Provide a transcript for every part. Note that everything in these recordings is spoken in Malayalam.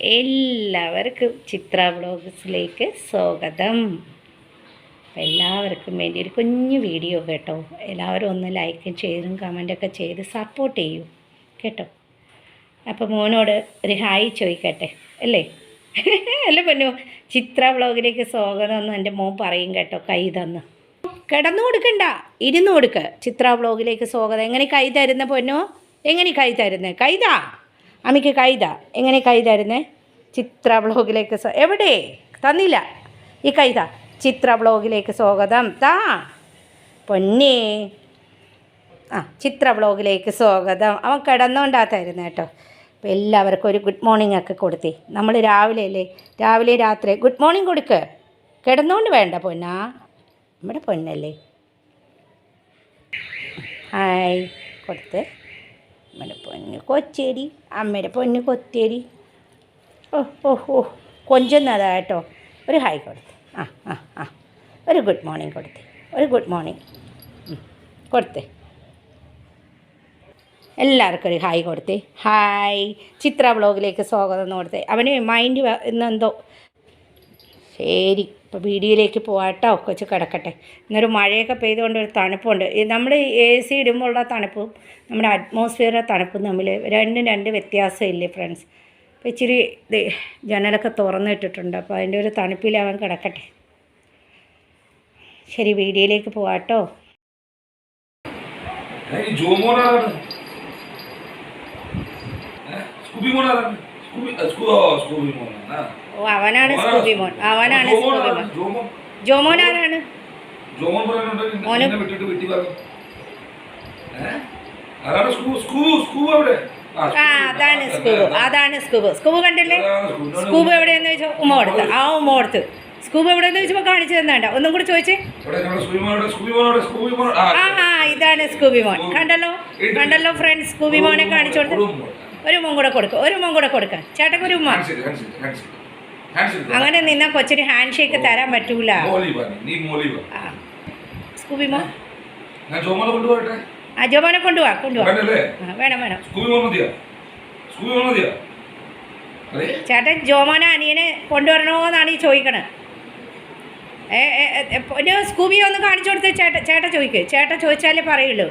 എല്ലാവർക്കും ചിത്ര വ്ളോഗ്സിലേക്ക് സ്വാഗതം. അപ്പം എല്ലാവർക്കും വേണ്ടി ഒരു കുഞ്ഞു വീഡിയോ കേട്ടോ. എല്ലാവരും ഒന്ന് ലൈക്കും ചെയ്തും കമന്റൊക്കെ ചെയ്ത് സപ്പോർട്ട് ചെയ്യൂ കേട്ടോ. അപ്പോൾ മോനോട് ഒരു ഹായ് ചോദിക്കട്ടെ അല്ലേ? അല്ല പൊന്നു ചിത്ര വ്ളോഗിലേക്ക് സ്വാഗതം എന്ന് എന്റെ മോൻ പറയും കേട്ടോ കൈ തന്ന്. കിടന്നു കൊടുക്കണ്ട ഇരുന്നു കൊടുക്ക്. ചിത്ര വ്ളോഗിലേക്ക് സ്വാഗതം. എങ്ങനെ കൈ തരുന്ന പൊന്നോ? എങ്ങനെ കൈ തരുന്നത് കൈതാ അമ്മയ്ക്ക് കൈതാ. എങ്ങനെ കൈതായിരുന്നേ? ചിത്ര ബ്ലോഗിലേക്ക് എവിടെ? തന്നില്ല. ഈ കൈത. ചിത്ര ബ്ലോഗിലേക്ക് സ്വാഗതം. താ പൊന്നേ. ആ ചിത്ര ബ്ലോഗിലേക്ക് സ്വാഗതം. അവൻ കിടന്നുകൊണ്ടാത്തായിരുന്നു കേട്ടോ. അപ്പോൾ എല്ലാവർക്കും ഒരു ഗുഡ് മോർണിംഗ് ഒക്കെ കൊടുത്തി. നമ്മൾ രാവിലെ അല്ലേ? രാവിലെ രാത്രി. ഗുഡ് മോർണിംഗ് കൊടുക്ക്. കിടന്നുകൊണ്ട് വേണ്ട പൊന്നാ. നമ്മുടെ പൊന്നല്ലേ. ഹായ്. കൊടുത്ത്. നമ്മുടെ പൊന്ന് കൊച്ചേരി അമ്മയുടെ പൊന്ന് കൊത്തേരി ഓ ഓ ഓ കൊഞ്ചുന്നതാ കേട്ടോ. ഒരു ഹായ് കൊടുത്ത്. ആ ആ ആ. ഒരു ഗുഡ് മോർണിംഗ് കൊടുത്ത്. ഒരു ഗുഡ് മോർണിംഗ്. കൊടുത്ത്. എല്ലാവർക്കും ഒരു ഹായ് കൊടുത്തേ. ഹായ്. ചിത്ര ബ്ലോഗിലേക്ക് സ്വാഗതം എന്ന് കൊടുത്തേ. അവന് മൈൻഡ് ഇന്നെന്തോ ശരി. ഇപ്പോൾ വീഡിയോയിലേക്ക് പോവാട്ടോ. കൊച്ചു കിടക്കട്ടെ. ഇന്നൊരു മഴയൊക്കെ പെയ്തുകൊണ്ട് ഒരു തണുപ്പുണ്ട്. നമ്മൾ എ സി ഇടുമ്പോഴുള്ള തണുപ്പും നമ്മുടെ അറ്റ്മോസ്ഫിയറിലെ തണുപ്പും തമ്മിൽ രണ്ടും രണ്ട് വ്യത്യാസമില്ലേ ഫ്രണ്ട്സ് അപ്പോൾ ഇച്ചിരി ഇത് ജനലൊക്കെ തുറന്നിട്ടിട്ടുണ്ട് അപ്പോൾ അതിന്റെ ഒരു തണുപ്പിൽ അവൻ കിടക്കട്ടെ. ശരി വീഡിയോയിലേക്ക് പോകാട്ടോ സ്കൂബി മോനാണ് സ്കൂബി സ്കൂ സ്കൂബി മോനാണ്. ഓ അവനാണ് സ്കൂബി മോൻ. അവനാണ് സ്കൂബി മോൻ. ജോമോൻ. ആരാണ്? ആ അതാണ് സ്കൂബ് അതാണ്. സ്കൂബ് സ്കൂബ് കണ്ടില്ലേ? സ്കൂബ് എവിടെയെന്ന് ചോദിച്ചാൽ ഉമ്മ കൊടുത്ത്. ആ ഉമ്മ കൊടുത്ത്. സ്കൂബ് എവിടെയെന്ന് ചോദിച്ചപ്പോൾ കാണിച്ചു തന്നാണ്ട ഒന്നും കൂടി ചോദിച്ചേ. ആ ആ ഇതാണ് സ്കൂബി മോൻ. കണ്ടല്ലോ? കണ്ടല്ലോ ഫ്രണ്ട്സ് സ്കൂബി മോനെ കാണിച്ചു കൊടുത്ത്. ഒരു മോൻ കൂടെ കൊടുക്കുക ഒരു മോൻ കൂടെ കൊടുക്കുക ചേട്ടക്കൊരു ഉമ്മ. അങ്ങനെ നിന്നാ കൊച്ചിന് ഹാൻഡ് ഷേക്ക് തരാൻ പറ്റൂല. പറഞ്ഞു ആ. ജോമോനെ കൊണ്ടുപോവാ കൊണ്ടുപോവാ വേണം വേണം. ചേട്ടൻ ജോമോന അനിയനെ കൊണ്ടുവരണോന്നാണ് ഈ ചോദിക്കണത് ഒരു സ്കൂബി ഒന്ന് കാണിച്ചു കൊടുത്ത് ചേട്ട ചേട്ട ചോദിക്ക്. ചേട്ട ചോദിച്ചാലേ പറയുള്ളൂ.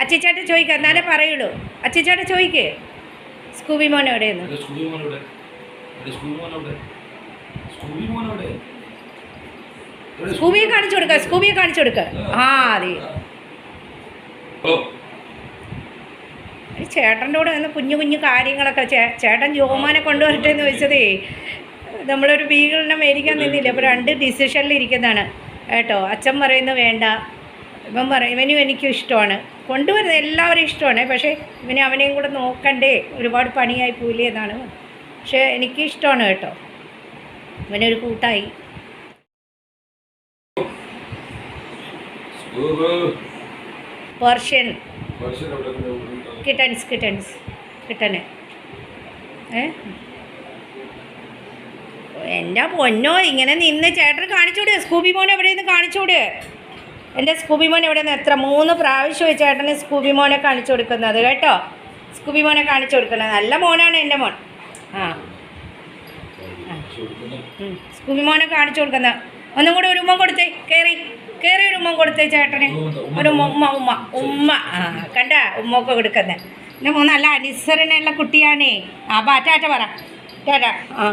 അച്ചിച്ചേട്ട ചോദിക്ക എന്നാലേ പറയുള്ളൂ. അച്ചിച്ചേട്ട ചോദിക്ക്. സ്കൂബി മോൻ എവിടെയെന്ന്? സ്കൂബി മോൻ എവിടെ? സ്കൂബി മോൻ എവിടെ സ്കൂബി മോൻ എവിടെ എവിടെ സ്കൂബിയെ കാണിച്ചു കൊടുക്ക സ്കൂബിയെ കാണിച്ചു കൊടുക്ക. ആ അതെ. ചേട്ടന്റെ കൂടെ നിന്ന് കുഞ്ഞു കുഞ്ഞു കാര്യങ്ങളൊക്കെ ചേ ചേട്ടൻ ജോമാനെ കൊണ്ടുവരട്ടെ എന്ന് വെച്ചതേ നമ്മളൊരു ബീഗിളിനെ മേടിക്കാൻ നിന്നില്ല? അപ്പോൾ രണ്ട് ഡിസിഷനിൽ ഇരിക്കുന്നതാണ്. കേട്ടോ അച്ഛൻ പറയുന്നത് വേണ്ട. ഇവൻ പറയും ഇവനും എനിക്കും ഇഷ്ടമാണ്. കൊണ്ടുവരുന്നത് എല്ലാവരും ഇഷ്ടമാണ്. പക്ഷേ ഇവനെ അവനെയും കൂടെ നോക്കണ്ടേ? ഒരുപാട് പണിയായി പോയില്ലേ എന്നാണ്. പക്ഷേ എനിക്ക് ഇഷ്ടമാണ് കേട്ടോ ഒരു കൂട്ടായി പേർഷ്യൻ. കിട്ടൻസ് കിട്ടൻസ് കിട്ടനെ. ഏ? എന്റെ പൊന്നോ ഇങ്ങനെ നിന്ന് ചേട്ടൻ കാണിച്ചൂടെ? സ്കൂബി മോൻ എവിടെ നിന്ന് കാണിച്ചൂടെ? എന്റെ സ്കൂബി മോൻ എവിടെ നിന്ന്? എത്ര മൂന്ന് പ്രാവശ്യമായി ചേട്ടന് സ്കൂബി മോനെ കാണിച്ചു കൊടുക്കുന്നത് കേട്ടോ? സ്കൂബി മോനെ കാണിച്ചു കൊടുക്കുന്നത്. നല്ല മോനാണ് എന്റെ മോൻ. ആ. സ്കൂബി മോനെ കാണിച്ചു കൊടുക്കുന്ന ഒന്നും കൂടി ഒരു ഉമ്മ കൊടുത്തേ കയറി കയറി ഒരു ഉമ്മ കൊടുത്തേ ചേട്ടന്. ഒരു ഉമ്മ ഉമ്മ. ഉമ്മ ഉമ്മ ആ കണ്ട ഉമ്മൊക്കെ കൊടുക്കുന്നത് എന്റെ മോൻ നല്ല അനുസരണയുള്ള കുട്ടിയാണേ. ആ ബാ ടാറ്റ പറ. ടാറ്റ ആ.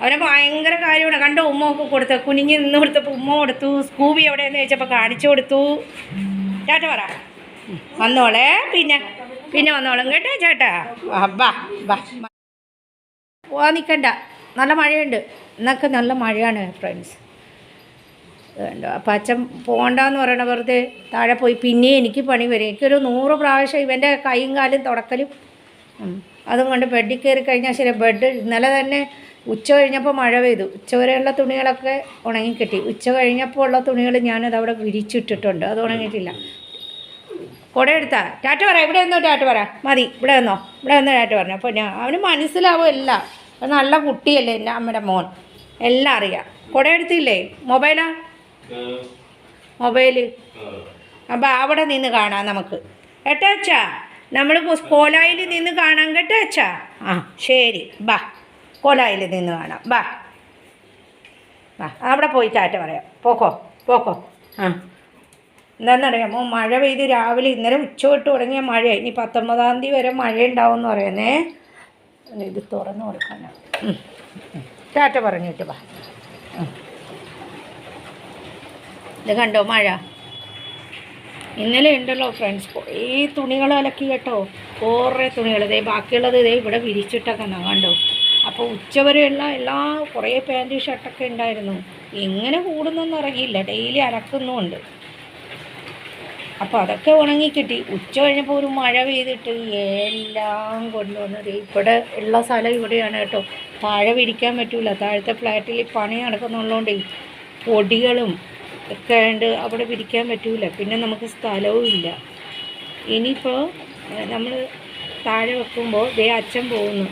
അവനെ ഭയങ്കര കാര്യമാണ്. കണ്ടോ ഉമ്മ ഒക്കെ കൊടുത്ത്? കുനിഞ്ഞ് നിന്ന് കൊടുത്തപ്പോൾ ഉമ്മ കൊടുത്തു. സ്കൂബി എവിടെയെന്ന് ചോദിച്ചപ്പോൾ കാണിച്ചു കൊടുത്തു. ചേട്ട പറ. വന്നോളെ പിന്നെ. പിന്നെ വന്നോളും കേട്ടോ ചേട്ടാ. ബാ ബാ. പോവാൻ നിൽക്കണ്ട നല്ല മഴയുണ്ട്. എന്നൊക്കെ നല്ല മഴയാണ് ഫ്രണ്ട്സ് വേണ്ട അപ്പം അച്ഛൻ പോകണ്ടെന്ന് പറയണ വെറുതെ താഴെ പോയി. പിന്നെ എനിക്ക് പണി വരും. എനിക്കൊരു നൂറ് പ്രാവശ്യം ഇവന്റെ കൈയും കാലും തുടക്കലും. അതും കൊണ്ട് ബെഡിൽ കയറി കഴിഞ്ഞാൽ ശരി ബെഡ് ഇന്നലെ തന്നെ ഉച്ച കഴിഞ്ഞപ്പോൾ മഴ പെയ്തു. ഉച്ച വരെയുള്ള തുണികളൊക്കെ ഉണങ്ങി കിട്ടി ഉച്ച കഴിഞ്ഞപ്പോൾ ഉള്ള തുണികൾ ഞാനത് അവിടെ വിരിച്ചിട്ടിട്ടുണ്ട്. അത് ഉണങ്ങിയിട്ടില്ല. കുട എടുത്താ. ടാറ്റ പറ ഇവിടെ നിന്നോ ടാറ്റ പറ. മതി ഇവിടെ നിന്നോ. ഇവിടെ നിന്ന് ടാറ്റ പറഞ്ഞു. അപ്പോൾ ഞാൻ അവന് മനസ്സിലാവുമല്ല നല്ല കുട്ടിയല്ലേ എന്റെ അമ്മയുടെ മോൻ. എല്ലാം അറിയാം. കുട എടുത്തില്ലേ? മൊബൈലാ? മൊബൈൽ. അപ്പോൾ അവിടെ നിന്ന് കാണാം നമുക്ക്. കേട്ടോ അച്ഛാ? നമ്മൾ കോലായിൽ നിന്ന് കാണാം കേട്ടോ അച്ഛാ? ആ ശരി. ബാ. കോലായിൽ നിന്ന് കാണാം. ബാ. വാ അവിടെ പോയി ചാറ്റ പറയാം. പോക്കോ പോക്കോ. ആ. എന്താണെന്നറിയാമോ മഴ പെയ്ത് രാവിലെ ഇന്നലെ ഉച്ച തൊട്ട് തുടങ്ങിയ മഴ ഇനി പത്തൊമ്പതാം തീയതി വരെ മഴ ഉണ്ടാവും എന്ന് പറയുന്നേ. ഇത് തുറന്നു കൊടുക്കാനാണ്. ടാറ്റ പറഞ്ഞിട്ട് വാ. ഇത് കണ്ടോ മഴ? ഇന്നലെ ഉണ്ടല്ലോ ഫ്രണ്ട്സ് ഈ തുണികൾ അലക്കി കേട്ടോ. കുറേ തുണികൾ. ഇതേ ബാക്കിയുള്ളത് ഇതേ ഇവിടെ വിരിച്ചിട്ടൊക്കെ എന്നാ കണ്ടോ അപ്പോൾ ഉച്ചവരെയുള്ള എല്ലാ കുറേ പാന്റ് ഷർട്ടൊക്കെ ഉണ്ടായിരുന്നു. എങ്ങനെ കൂടുന്നൊന്നും അറിയില്ല. ഡെയിലി അലക്കുന്നുമുണ്ട് അപ്പോൾ അതൊക്കെ ഉണങ്ങി കിട്ടി. ഉച്ച കഴിഞ്ഞപ്പോൾ ഒരു മഴ പെയ്തിട്ട് എല്ലാം കൊണ്ടുവന്നത് ഇവിടെ ഉള്ള സ്ഥലം ഇവിടെയാണ് കേട്ടോ. താഴെ വിരിക്കാൻ പറ്റില്ല താഴത്തെ ഫ്ലാറ്റിൽ പണി നടക്കുന്നുള്ളതുകൊണ്ട് പൊടികളും ഒക്കെ ഉണ്ട് അവിടെ വിരിക്കാൻ പറ്റില്ല പിന്നെ നമുക്ക് സ്ഥലവും ഇല്ല. ഇനിയിപ്പോൾ നമ്മൾ താഴെ വെക്കുമ്പോൾ ദേ അച്ഛൻ പോകുന്നു.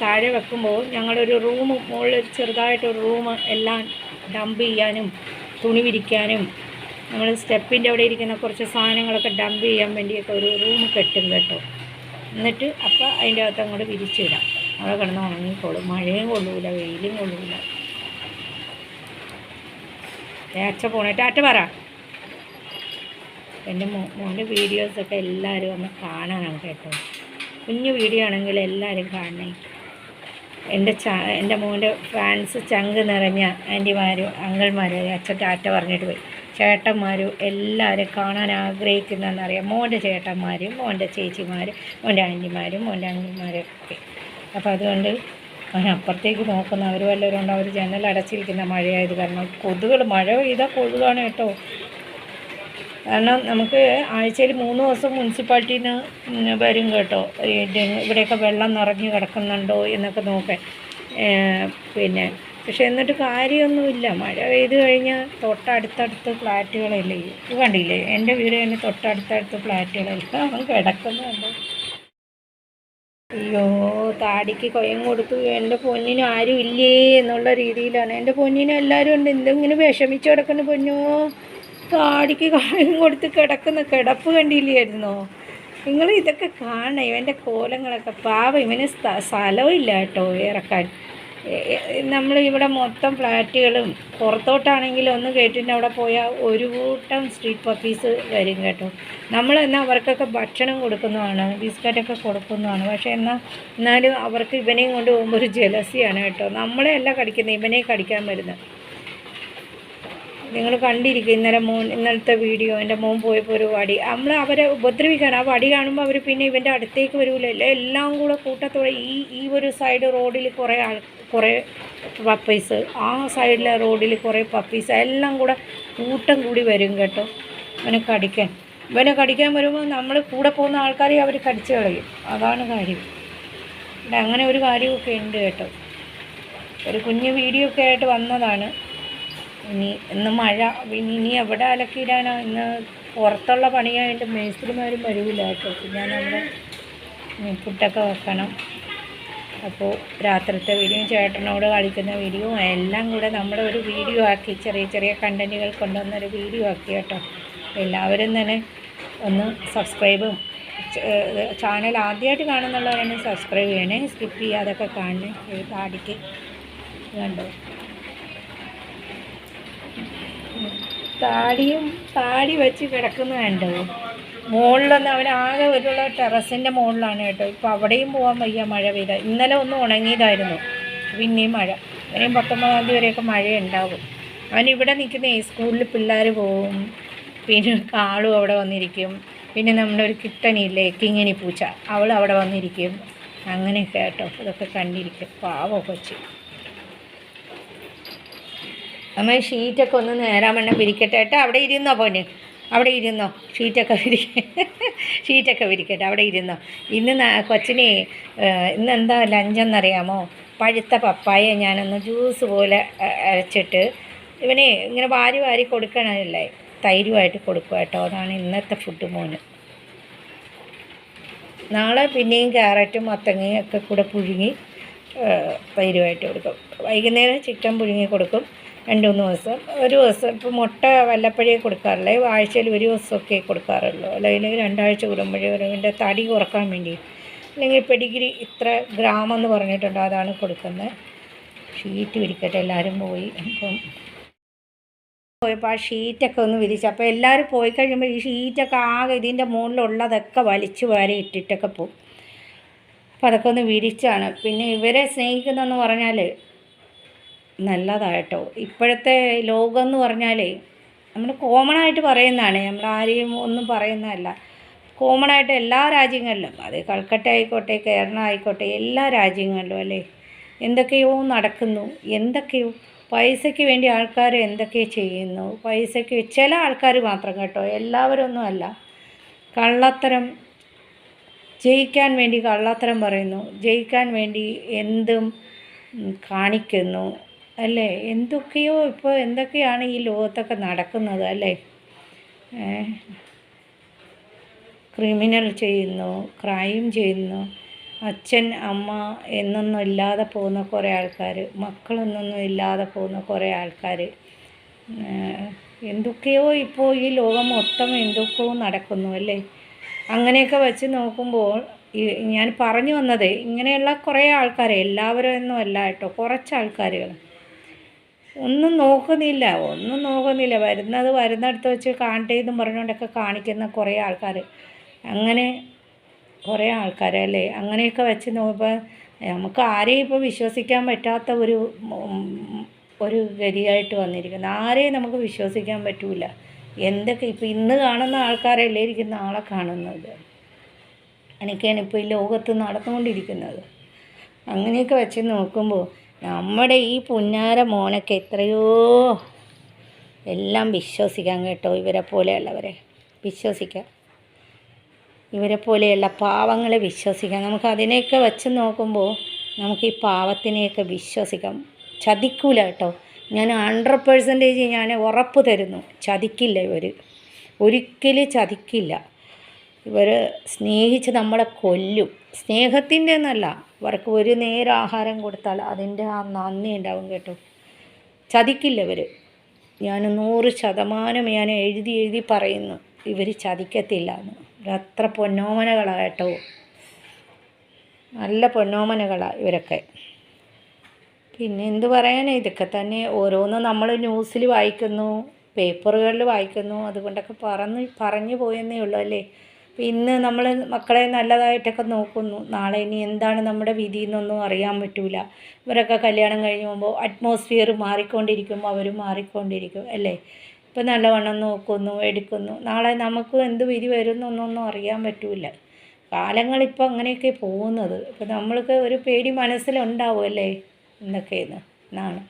താഴെ വെക്കുമ്പോൾ ഞങ്ങളൊരു റൂം മുകളിൽ ചെറുതായിട്ടൊരു റൂം എല്ലാം ഡംപ് ചെയ്യാനും തുണി വിരിക്കാനും നമ്മൾ സ്റ്റെപ്പിന്റെ അവിടെ ഇരിക്കുന്ന കുറച്ച് സാധനങ്ങളൊക്കെ ഡംപ് ചെയ്യാൻ വേണ്ടിയൊക്കെ ഒരു റൂം കെട്ടും കേട്ടോ. എന്നിട്ട് അപ്പോൾ അതിന്റെ അകത്ത് അങ്ങോട്ട് വിരിച്ചിടാം. അവിടെ കിടന്ന് ഉണങ്ങിക്കോളും മഴയും കൊള്ളൂല വെയിലും കൊള്ളൂല. ടാറ്റ പോണേ. ടാറ്റ പറ. എന്റെ മോ മോന്റെ വീഡിയോസൊക്കെ എല്ലാവരും ഒന്ന് കാണാനാണ് കേട്ടോ. കുഞ്ഞു വീഡിയോ ആണെങ്കിൽ എല്ലാവരും കാണണേ. എന്റെ ച എന്റെ മോന്റെ ഫാൻസ് ചങ്ക് നിറഞ്ഞ ആന്റിമാരും അങ്കിൾമാരും അച്ഛൻ ടാറ്റ പറഞ്ഞിട്ട് പോയി. ചേട്ടന്മാരും എല്ലാവരും കാണാൻ ആഗ്രഹിക്കുന്നതെന്നറിയാം മോന്റെ ചേട്ടന്മാരും മോന്റെ ചേച്ചിമാരും മോന്റെ ആന്റിമാരും മോന്റെ അങ്കിൾമാരും ഒക്കെ. അപ്പോൾ അതുകൊണ്ട് അപ്പുറത്തേക്ക് നോക്കുന്ന അവർ വല്ലവരും ഉണ്ട് അവർ ജനൽ അടച്ചിരിക്കുന്ന മഴയായത് കാരണം കൊതുകൾ മഴ പെയ്താൽ കൊതുകാണ് കേട്ടോ. കാരണം നമുക്ക് ആഴ്ചയിൽ മൂന്ന് ദിവസം മുനിസിപ്പാലിറ്റിയിൽ നിന്ന് വരും കേട്ടോ. ഇവിടെയൊക്കെ വെള്ളം നിറഞ്ഞു കിടക്കുന്നുണ്ടോ എന്നൊക്കെ നോക്കാൻ. പിന്നെ പക്ഷെ എന്നിട്ട് കാര്യമൊന്നുമില്ല. മഴ പെയ്ത് കഴിഞ്ഞാൽ തൊട്ടടുത്തടുത്ത് ഫ്ലാറ്റുകളല്ലേ? ഇത് കണ്ടില്ലേ? എന്റെ വീട് തന്നെ തൊട്ടടുത്തടുത്ത് ഫ്ലാറ്റുകളല്ല കിടക്കുന്നുണ്ടോ. താടിക്ക് കൊയം കൊടുത്തു. എന്റെ പൊന്നിനും ആരും ഇല്ലേ എന്നുള്ള രീതിയിലാണ്. എന്റെ പൊന്നിനും എല്ലാവരും ഉണ്ട്. എന്തെങ്കിലും വിഷമിച്ചു കിടക്കുന്ന പൊന്നോ. താടിക്ക് കൊയം കൊടുത്ത് കിടക്കുന്ന. കിടപ്പ് കണ്ടില്ലായിരുന്നോ? നിങ്ങൾ ഇതൊക്കെ കാണണം. ഇവന്റെ കോലങ്ങളൊക്കെ. പാവം ഇവന് സ്ഥലവും ഇല്ല കേട്ടോ. ഇറക്കാൻ. നമ്മൾ ഇവിടെ മൊത്തം ഫ്ലാറ്റുകളും പുറത്തോട്ടാണെങ്കിൽ ഒന്ന് കേട്ടിന്റെ അവിടെ പോയാൽ ഒരു കൂട്ടം സ്ട്രീറ്റ് പപ്പീസ് വരും കേട്ടോ. നമ്മൾ എന്നാൽ അവർക്കൊക്കെ ഭക്ഷണം കൊടുക്കുന്നതാണ് ബിസ്ക്കറ്റൊക്കെ കൊടുക്കുന്നതാണ്. പക്ഷേ എന്നാൽ എന്നാലും അവർക്ക് ഇവനെയും കൊണ്ട് പോകുമ്പോൾ ഒരു ജലസിയാണ് കേട്ടോ. നമ്മളെ അല്ല കടിക്കുന്നത് ഇവനെ കടിക്കാൻ വരുന്നത് നിങ്ങൾ കണ്ടിരിക്കും ഇന്നലെ മോൻ ഇന്നലത്തെ വീഡിയോ എന്റെ മോൻ പോയപ്പോൾ ഒരു വടി. നമ്മൾ അവരെ ഉപദ്രവിക്കാണ്. ആ വടി കാണുമ്പോൾ അവർ പിന്നെ ഇവന്റെ അടുത്തേക്ക് വരുമല്ലോ എല്ലാം കൂടെ കൂട്ടത്തോടെ ഈ ഈ ഒരു സൈഡ് റോഡിൽ കുറേ ആൾ കുറേ പപ്പീസ് ആ സൈഡിലെ റോഡിൽ കുറേ പപ്പീസ് എല്ലാം കൂടെ കൂട്ടം കൂടി വരും കേട്ടോ. ഇവനെ കടിക്കാൻ. ഇവനെ കടിക്കാൻ വരുമ്പോൾ നമ്മൾ കൂടെ പോകുന്ന ആൾക്കാരെ അവർ കടിച്ചു കളയും. അതാണ് കാര്യം. ഇവിടെ അങ്ങനെ ഒരു കാര്യമൊക്കെ ഉണ്ട് കേട്ടോ. ഒരു കുഞ്ഞ് വീഡിയോ ഒക്കെ ആയിട്ട് വന്നതാണ്. ഇനി ഇന്ന് മഴ. പിന്നെ ഇനി എവിടെ അലക്കിയിടാനോ? ഇന്ന് പുറത്തുള്ള പണിയായിട്ട് മേസ്ത്രിമാരും വരില്ല കേട്ടോ. പിന്നെ നമ്മുടെ പുട്ടൊക്കെ വെക്കണം. അപ്പോൾ രാത്രിത്തെ വീഡിയോ ചേട്ടനോട് കളിക്കുന്ന വീഡിയോ എല്ലാം കൂടെ നമ്മുടെ ഒരു വീഡിയോ ആക്കി ചെറിയ ചെറിയ കണ്ടന്റുകൾ കൊണ്ടുവന്നൊരു വീഡിയോ ആക്കി കേട്ടോ. എല്ലാവരും തന്നെ ഒന്ന് സബ്സ്ക്രൈബും ചാനൽ ആദ്യമായിട്ട് കാണുന്നുള്ളവരാണ് സബ്സ്ക്രൈബ് ചെയ്യണേ. സ്കിപ്പ് ചെയ്യാതൊക്കെ കാണണേ. ഈ പാടിക്ക് കണ്ടോ? താടിയും താടി വെച്ച് കിടക്കുന്ന കണ്ടോ? മുകളിലൊന്നും അവനാകെ ഒരുള്ള ടെറസിന്റെ മുകളിലാണ് കേട്ടോ. ഇപ്പോൾ അവിടെയും പോകാൻ വയ്യ മഴ പെയ്ത. ഇന്നലെ ഒന്ന് ഉണങ്ങിയതായിരുന്നു. പിന്നെയും മഴ. ഇനിയും പത്തൊമ്പതാം തീയതി വരെയൊക്കെ മഴ ഉണ്ടാവും അവൻ ഇവിടെ നിൽക്കുന്ന സ്കൂളിൽ പിള്ളേർ പോവും. പിന്നെ കാളും അവിടെ വന്നിരിക്കും. പിന്നെ നമ്മുടെ ഒരു കിട്ടണിയില്ലേ കിങ്ങിണി പൂച്ച. അവൾ അവിടെ വന്നിരിക്കും. അങ്ങനെയൊക്കെ കേട്ടോ. ഇതൊക്കെ കണ്ടിരിക്കും. പാവോ കൊച്ചി. അമ്മ ഷീറ്റൊക്കെ ഒന്ന് നേരാമണ്ണം പിരിക്കട്ടെ കേട്ടോ അവിടെ ഇരുന്നോ പോന് അവിടെ ഇരുന്നോ? ഷീറ്റൊക്കെ വിരിക്ക ഷീറ്റൊക്കെ വിരിക്കട്ടെ അവിടെ ഇരുന്നോ? ഇന്ന് കൊച്ചിനെ ഇന്ന് എന്താ ലഞ്ചെന്നറിയാമോ? പഴുത്ത പപ്പായ ഞാനൊന്ന് ജ്യൂസ് പോലെ അരച്ചിട്ട് ഇവനെ ഇങ്ങനെ വാരി വാരി കൊടുക്കണമല്ലേ തൈരുമായിട്ട് കൊടുക്കുക കേട്ടോ. അതാണ് ഇന്നത്തെ ഫുഡ് മോന്. നാളെ പിന്നെയും ക്യാരറ്റും മത്തങ്ങയും ഒക്കെ കൂടെ പുഴുങ്ങി തൈരുമായിട്ട് കൊടുക്കും. വൈകുന്നേരം ചിക്കൻ പുഴുങ്ങി കൊടുക്കും. രണ്ട് മൂന്ന് ദിവസം. ഒരു ദിവസം ഇപ്പോൾ മുട്ട വല്ലപ്പോഴേ കൊടുക്കാറില്ല. ആഴ്ചയിൽ ഒരു ദിവസമൊക്കെ കൊടുക്കാറുള്ളൂ. അല്ലെങ്കിൽ രണ്ടാഴ്ച കൂടുമ്പോഴേ ഇതിന്റെ തടി കുറയ്ക്കാൻ വേണ്ടി. അല്ലെങ്കിൽ പെഡിഗ്രി ഇത്ര ഗ്രാം എന്ന് പറഞ്ഞിട്ടുണ്ട് അതാണ് കൊടുക്കുന്നത്. ഷീറ്റ് വിരിക്കട്ടെ എല്ലാവരും പോയി. അപ്പം പോയപ്പോൾ ആ ഷീറ്റൊക്കെ ഒന്ന് വിരിച്ചു അപ്പോൾ എല്ലാവരും പോയി കഴിയുമ്പോൾ ഈ ഷീറ്റൊക്കെ ആകെ ഇതിന്റെ മുകളിലുള്ളതൊക്കെ വലിച്ചു വാരി ഇട്ടിട്ടൊക്കെ പോകും. അപ്പോൾ അതൊക്കെ ഒന്ന് വിരിച്ചാണ്. പിന്നെ ഇവരെ സ്നേഹിക്കുന്നതെന്ന് പറഞ്ഞാൽ നല്ലതാട്ടോ. ഇപ്പോഴത്തെ ലോകം എന്ന് പറഞ്ഞാലേ നമ്മൾ കോമൺ ആയിട്ട് പറയുന്നതാണ് നമ്മൾ ആരെയും ഒന്നും പറയുന്നതല്ല. കോമൺ ആയിട്ട് എല്ലാ രാജ്യങ്ങളിലും അത് കൽക്കട്ട ആയിക്കോട്ടെ കേരള ആയിക്കോട്ടെ എല്ലാ രാജ്യങ്ങളിലും അല്ലേ എന്തൊക്കെയോ നടക്കുന്നു എന്തൊക്കെയോ പൈസയ്ക്ക് വേണ്ടി ആൾക്കാർ എന്തൊക്കെയോ ചെയ്യുന്നു പൈസയ്ക്ക് ചില ആൾക്കാർ മാത്രം കേട്ടോ എല്ലാവരും ഒന്നും അല്ല. കള്ളത്തരം ജയിക്കാൻ വേണ്ടി കള്ളത്തരം പറയുന്നു ജയിക്കാൻ വേണ്ടി എന്തും കാണിക്കുന്നു. അല്ലേ? എന്തൊക്കെയോ ഇപ്പോൾ എന്തൊക്കെയാണ് ഈ ലോകത്തൊക്കെ നടക്കുന്നത് അല്ലേ? ക്രിമിനൽ ചെയ്യുന്നു ക്രൈം ചെയ്യുന്നു അച്ഛൻ അമ്മ എന്നൊന്നും ഇല്ലാതെ പോകുന്ന കുറേ ആൾക്കാർ മക്കളെന്നൊന്നും ഇല്ലാതെ പോകുന്ന കുറേ ആൾക്കാർ എന്തൊക്കെയോ ഇപ്പോൾ ഈ ലോകം മൊത്തം എന്തൊക്കെയോ നടക്കുന്നു അല്ലേ? അങ്ങനെയൊക്കെ വെച്ച് നോക്കുമ്പോൾ ഞാൻ പറഞ്ഞു വന്നത് ഇങ്ങനെയുള്ള കുറേ ആൾക്കാർ എല്ലാവരും ഒന്നും അല്ല കേട്ടോ കുറച്ച് ആൾക്കാരുകൾ ഒന്നും നോക്കുന്നില്ല ഒന്നും നോക്കുന്നില്ല. വരുന്നത് വരുന്നിടത്ത് വെച്ച് കാണട്ടെ പറഞ്ഞുകൊണ്ടൊക്കെ കാണിക്കുന്ന കുറേ ആൾക്കാർ അങ്ങനെ കുറേ ആൾക്കാരല്ലേ അങ്ങനെയൊക്കെ വെച്ച് നോക്കുമ്പോൾ നമുക്ക് ആരെയും ഇപ്പോൾ വിശ്വസിക്കാൻ പറ്റാത്ത ഒരു ഒരു ഗതിയായിട്ട് വന്നിരിക്കുന്നു. ആരെയും നമുക്ക് വിശ്വസിക്കാൻ പറ്റൂല. എന്തൊക്കെ ഇപ്പോൾ ഇന്ന് കാണുന്ന ആൾക്കാരല്ലേ ഇരിക്കും നാളെ കാണുന്നത്? എനിക്കാണ് ഇപ്പോൾ ഈ ലോകത്ത് നടന്നുകൊണ്ടിരിക്കുന്നത്. അങ്ങനെയൊക്കെ വെച്ച് നോക്കുമ്പോൾ നമ്മുടെ ഈ പുന്നാര മോനൊക്കെ എത്രയോ എല്ലാം വിശ്വസിക്കാം കേട്ടോ ഇവരെ പോലെയുള്ളവരെ. വിശ്വസിക്കാം. ഇവരെ പോലെയുള്ള പാവങ്ങളെ വിശ്വസിക്കാം. നമുക്ക് അതിനെയൊക്കെ വെച്ച് നോക്കുമ്പോൾ നമുക്ക് ഈ പാവത്തിനെയൊക്കെ വിശ്വസിക്കാം. ചതിക്കൂല കേട്ടോ. ഞാൻ ഹൺഡ്രഡ് പേഴ്സന്റേജ് ഞാൻ ഉറപ്പ് തരുന്നു. ചതിക്കില്ല ഇവർ ഒരിക്കലും ചതിക്കില്ല. ഇവർ സ്നേഹിച്ച് നമ്മളെ കൊല്ലും. സ്നേഹത്തിന്റെ എന്നല്ല അവർക്ക് ഒരു നേരം ആഹാരം കൊടുത്താൽ അതിന്റെ ആ നന്ദി ഉണ്ടാവും കേട്ടോ. ചതിക്കില്ല ഇവർ ഞാൻ നൂറ് ശതമാനം ഞാൻ എഴുതി എഴുതി പറയുന്നു ഇവർ ചതിക്കത്തില്ല എന്ന്. അത്ര പൊന്നോമനകളാണ് കേട്ടോ. നല്ല പൊന്നോമനകളാണ് ഇവരൊക്കെ. പിന്നെ എന്ത് പറയാനാ ഇതൊക്കെ തന്നെ ഓരോന്ന് നമ്മൾ ന്യൂസിൽ വായിക്കുന്നു പേപ്പറുകളിൽ വായിക്കുന്നു അതുകൊണ്ടൊക്കെ പറഞ്ഞ് പറഞ്ഞു പോയെന്നേ ഉള്ളൂ അല്ലേ? ഇന്ന് നമ്മൾ മക്കളെ നല്ലതായിട്ടൊക്കെ നോക്കുന്നു. നാളെ ഇനി എന്താണ് നമ്മുടെ വിധി എന്നൊന്നും അറിയാൻ പറ്റില്ല ഇവരൊക്കെ കല്യാണം കഴിഞ്ഞ് പോകുമ്പോൾ അറ്റ്മോസ്ഫിയർ മാറിക്കൊണ്ടിരിക്കുമ്പോൾ അവർ മാറിക്കൊണ്ടിരിക്കും അല്ലേ? ഇപ്പം നല്ലവണ്ണം നോക്കുന്നു എടുക്കുന്നു. നാളെ നമുക്ക് എന്ത് വിധി വരുന്നൊന്നൊന്നും അറിയാൻ പറ്റൂല. കാലങ്ങളിപ്പോൾ അങ്ങനെയൊക്കെ പോകുന്നത്. ഇപ്പം നമ്മൾക്ക് ഒരു പേടി മനസ്സിലുണ്ടാവും അല്ലേ? എന്തൊക്കെയെന്ന്. എന്നാണ്.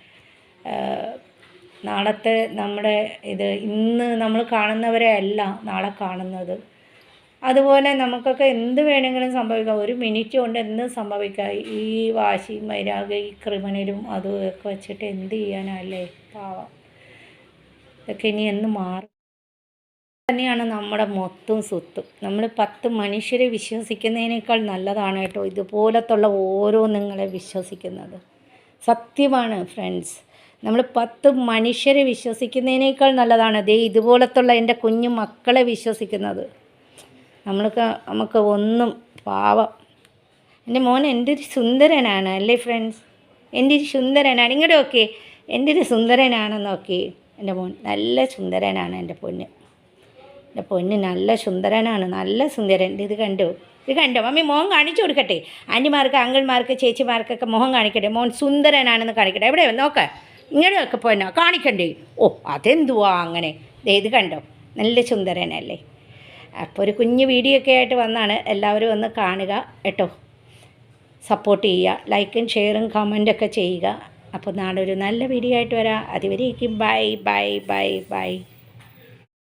നാളത്തെ നമ്മുടെ ഇത് ഇന്ന് നമ്മൾ കാണുന്നവരെ അല്ല നാളെ കാണുന്നത്. അതുപോലെ നമുക്കൊക്കെ എന്ത് വേണമെങ്കിലും സംഭവിക്കാം. ഒരു മിനിറ്റ് കൊണ്ട് എന്ത് സംഭവിക്കാം? ഈ വാശി വൈരാഗ ഈ ക്രിമിനലും അതും ഒക്കെ വെച്ചിട്ട് എന്ത് ചെയ്യാനല്ലേ? പാവം. ഇതൊക്കെ ഇനി എന്ന് മാറും? തന്നെയാണ് നമ്മുടെ മൊത്തം സ്വത്തും. നമ്മൾ പത്ത് മനുഷ്യരെ വിശ്വസിക്കുന്നതിനേക്കാൾ നല്ലതാണ് കേട്ടോ ഇതുപോലത്തുള്ള ഓരോ നിങ്ങളെ വിശ്വസിക്കുന്നത്. സത്യമാണ് ഫ്രണ്ട്സ് നമ്മൾ പത്ത് മനുഷ്യരെ വിശ്വസിക്കുന്നതിനേക്കാൾ നല്ലതാണ് ദേ ഇതുപോലത്തുള്ള എന്റെ കുഞ്ഞു മക്കളെ വിശ്വസിക്കുന്നത്. നമ്മൾക്ക് നമുക്ക് ഒന്നും പാവം. എന്റെ മോൻ എന്റെ ഒരു സുന്ദരനാണ് അല്ലേ ഫ്രണ്ട്സ് എന്റെ ഒരു സുന്ദരനാണ്. ഇങ്ങോട്ട് നോക്കി. എന്റെ ഒരു സുന്ദരനാണെന്ന് നോക്കി. എന്റെ മോൻ നല്ല സുന്ദരനാണ് എന്റെ പൊന്ന്. എന്റെ പൊന്ന് നല്ല സുന്ദരനാണ്. നല്ല സുന്ദരൻ. ഇത് കണ്ടു? ഇത് കണ്ടോ? മമ്മി മോൻ കാണിച്ചു കൊടുക്കട്ടെ. ആന്റിമാർക്ക് അങ്കിൾമാർക്ക് ചേച്ചിമാർക്കൊക്കെ മോഹം കാണിക്കട്ടെ. മോൻ സുന്ദരനാണെന്ന് കാണിക്കട്ടെ. എവിടെ? നോക്ക. ഇങ്ങനെയൊക്കെ പോന്നോ കാണിക്കണ്ടേ? ഓ അതെന്തുവാ അങ്ങനെ? ഇത് കണ്ടോ? നല്ല സുന്ദരനല്ലേ? അപ്പോൾ ഒരു കുഞ്ഞ് വീഡിയോ ഒക്കെ ആയിട്ട് വന്നാണ്. എല്ലാവരും ഒന്ന് കാണുക കേട്ടോ. സപ്പോർട്ട് ചെയ്യുക. ലൈക്കും ഷെയറും കമന്റൊക്കെ ചെയ്യുക. അപ്പോൾ നാളെ ഒരു നല്ല വീഡിയോ ആയിട്ട് വരാം. അതുവരേക്കും ബൈ ബൈ ബൈ ബൈ